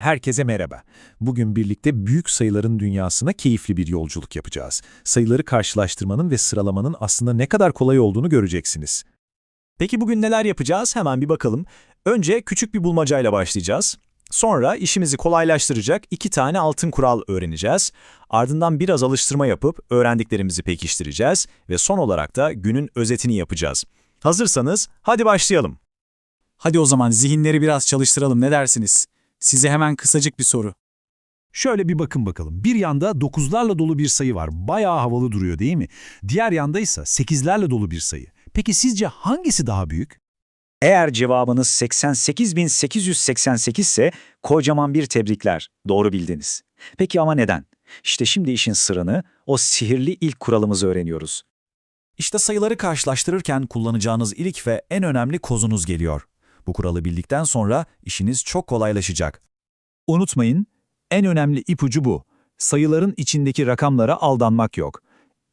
Herkese merhaba. Bugün birlikte büyük sayıların dünyasına keyifli bir yolculuk yapacağız. Sayıları karşılaştırmanın ve sıralamanın aslında ne kadar kolay olduğunu göreceksiniz. Peki bugün neler yapacağız? Hemen bir bakalım. Önce küçük bir bulmacayla başlayacağız. Sonra işimizi kolaylaştıracak iki tane altın kural öğreneceğiz. Ardından biraz alıştırma yapıp öğrendiklerimizi pekiştireceğiz ve son olarak da günün özetini yapacağız. Hazırsanız hadi başlayalım. Hadi o zaman zihinleri biraz çalıştıralım ne dersiniz? Size hemen kısacık bir soru. Şöyle bir bakın bakalım. Bir yanda 9'larla dolu bir sayı var. Bayağı havalı duruyor değil mi? Diğer yanda ise 8'lerle dolu bir sayı. Peki sizce hangisi daha büyük? Eğer cevabınız 88.888 ise kocaman bir tebrikler. Doğru bildiniz. Peki ama neden? İşte şimdi işin sırrını, o sihirli ilk kuralımızı öğreniyoruz. İşte sayıları karşılaştırırken kullanacağınız ilk ve en önemli kozunuz geliyor. Bu kuralı bildikten sonra işiniz çok kolaylaşacak. Unutmayın, en önemli ipucu bu. Sayıların içindeki rakamlara aldanmak yok.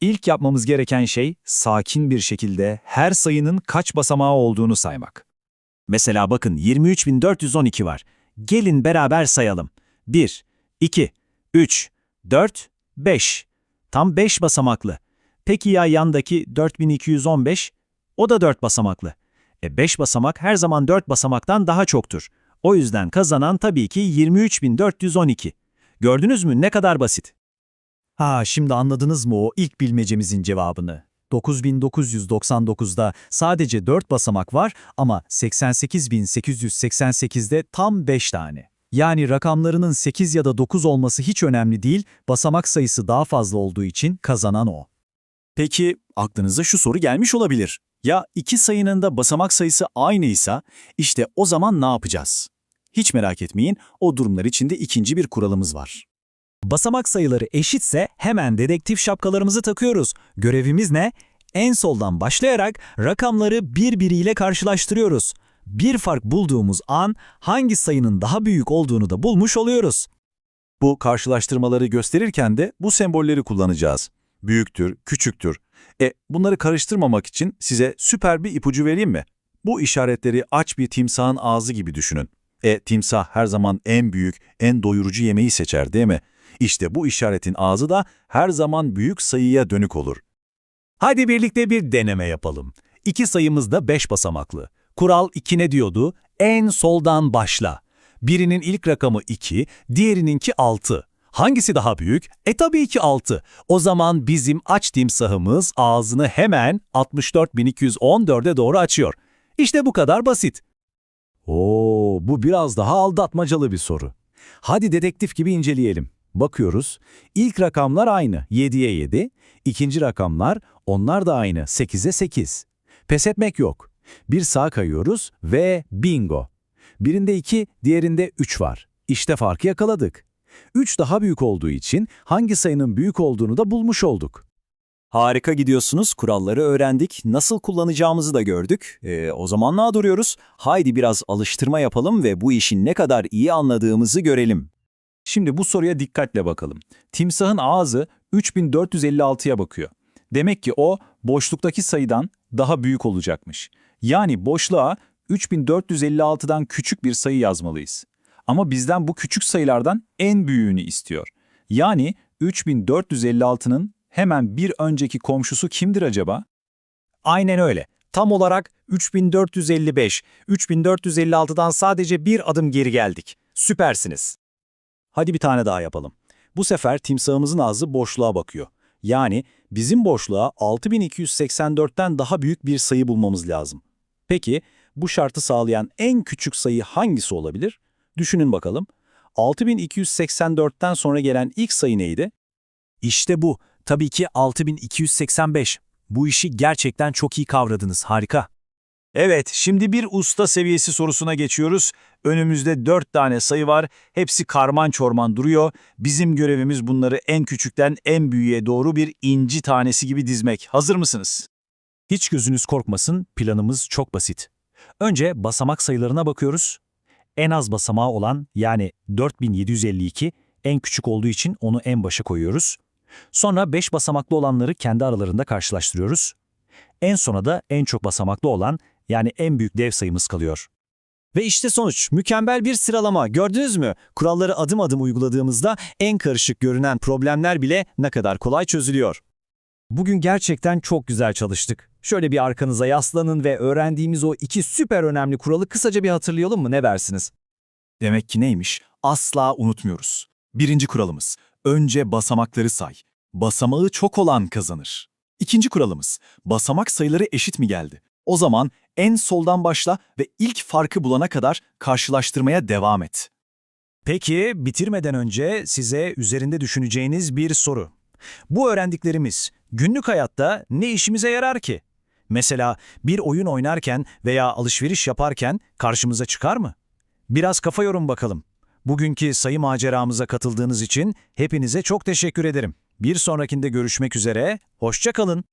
İlk yapmamız gereken şey sakin bir şekilde her sayının kaç basamağı olduğunu saymak. Mesela bakın 23.412 var. Gelin beraber sayalım. 1, 2, 3, 4, 5. Tam 5 basamaklı. Peki ya yandaki 4215? O da 4 basamaklı. E 5 basamak her zaman 4 basamaktan daha çoktur. O yüzden kazanan tabii ki 23.412. Gördünüz mü ne kadar basit? Ha şimdi anladınız mı o ilk bilmecemizin cevabını? 9999'da sadece 4 basamak var ama 88888'de tam 5 tane. Yani rakamlarının 8 ya da 9 olması hiç önemli değil, basamak sayısı daha fazla olduğu için kazanan o. Peki aklınıza şu soru gelmiş olabilir. Ya iki sayının da basamak sayısı aynıysa işte o zaman ne yapacağız? Hiç merak etmeyin o durumlar içinde ikinci bir kuralımız var. Basamak sayıları eşitse hemen dedektif şapkalarımızı takıyoruz. Görevimiz ne? En soldan başlayarak rakamları birbiriyle karşılaştırıyoruz. Bir fark bulduğumuz an hangi sayının daha büyük olduğunu da bulmuş oluyoruz. Bu karşılaştırmaları gösterirken de bu sembolleri kullanacağız. Büyüktür, küçüktür. E bunları karıştırmamak için size süper bir ipucu vereyim mi? Bu işaretleri aç bir timsahın ağzı gibi düşünün. E timsah her zaman en büyük, en doyurucu yemeği seçer değil mi? İşte bu işaretin ağzı da her zaman büyük sayıya dönük olur. Hadi birlikte bir deneme yapalım. İki sayımız da 5 basamaklı. Kural 2 ne diyordu? En soldan başla. Birinin ilk rakamı 2, diğerininki 6. Hangisi daha büyük? E tabii ki 6. O zaman bizim aç timsahımız ağzını hemen 64.214'e doğru açıyor. İşte bu kadar basit. Oo, bu biraz daha aldatmacalı bir soru. Hadi dedektif gibi inceleyelim. Bakıyoruz. İlk rakamlar aynı 7'ye 7. İkinci rakamlar onlar da aynı 8'e 8. Pes etmek yok. Bir sağa kayıyoruz ve bingo. Birinde 2, diğerinde 3 var. İşte farkı yakaladık. 3 daha büyük olduğu için hangi sayının büyük olduğunu da bulmuş olduk. Harika gidiyorsunuz, kuralları öğrendik, nasıl kullanacağımızı da gördük. E, o zaman ne duruyoruz? Haydi biraz alıştırma yapalım ve bu işi ne kadar iyi anladığımızı görelim. Şimdi bu soruya dikkatle bakalım. Timsahın ağzı 3456'ya bakıyor. Demek ki o boşluktaki sayıdan daha büyük olacakmış. Yani boşluğa 3456'dan küçük bir sayı yazmalıyız. Ama bizden bu küçük sayılardan en büyüğünü istiyor. Yani 3456'nın hemen bir önceki komşusu kimdir acaba? Aynen öyle. Tam olarak 3455. 3456'dan sadece bir adım geri geldik. Süpersiniz. Hadi bir tane daha yapalım. Bu sefer timsahımızın ağzı boşluğa bakıyor. Yani bizim boşluğa 6284'ten daha büyük bir sayı bulmamız lazım. Peki bu şartı sağlayan en küçük sayı hangisi olabilir? Düşünün bakalım. 6284'ten sonra gelen ilk sayı neydi? İşte bu. Tabii ki 6285. Bu işi gerçekten çok iyi kavradınız. Harika. Evet, şimdi bir usta seviyesi sorusuna geçiyoruz. Önümüzde dört tane sayı var. Hepsi karman çorman duruyor. Bizim görevimiz bunları en küçükten en büyüğe doğru bir inci tanesi gibi dizmek. Hazır mısınız? Hiç gözünüz korkmasın, planımız çok basit. Önce basamak sayılarına bakıyoruz. En az basamağı olan yani 4752 en küçük olduğu için onu en başa koyuyoruz. Sonra 5 basamaklı olanları kendi aralarında karşılaştırıyoruz. En sona da en çok basamaklı olan yani en büyük dev sayımız kalıyor. Ve işte sonuç. Mükemmel bir sıralama. Gördünüz mü? Kuralları adım adım uyguladığımızda en karışık görünen problemler bile ne kadar kolay çözülüyor. Bugün gerçekten çok güzel çalıştık. Şöyle bir arkanıza yaslanın ve öğrendiğimiz o iki süper önemli kuralı kısaca bir hatırlayalım mı? Ne dersiniz? Demek ki neymiş? Asla unutmuyoruz. Birinci kuralımız, önce basamakları say. Basamağı çok olan kazanır. İkinci kuralımız, basamak sayıları eşit mi geldi? O zaman en soldan başla ve ilk farkı bulana kadar karşılaştırmaya devam et. Peki bitirmeden önce size üzerinde düşüneceğiniz bir soru. Bu öğrendiklerimiz günlük hayatta ne işimize yarar ki? Mesela bir oyun oynarken veya alışveriş yaparken karşımıza çıkar mı? Biraz kafa yorum bakalım. Bugünkü sayı maceramıza katıldığınız için hepinize çok teşekkür ederim. Bir sonrakinde görüşmek üzere, hoşça kalın.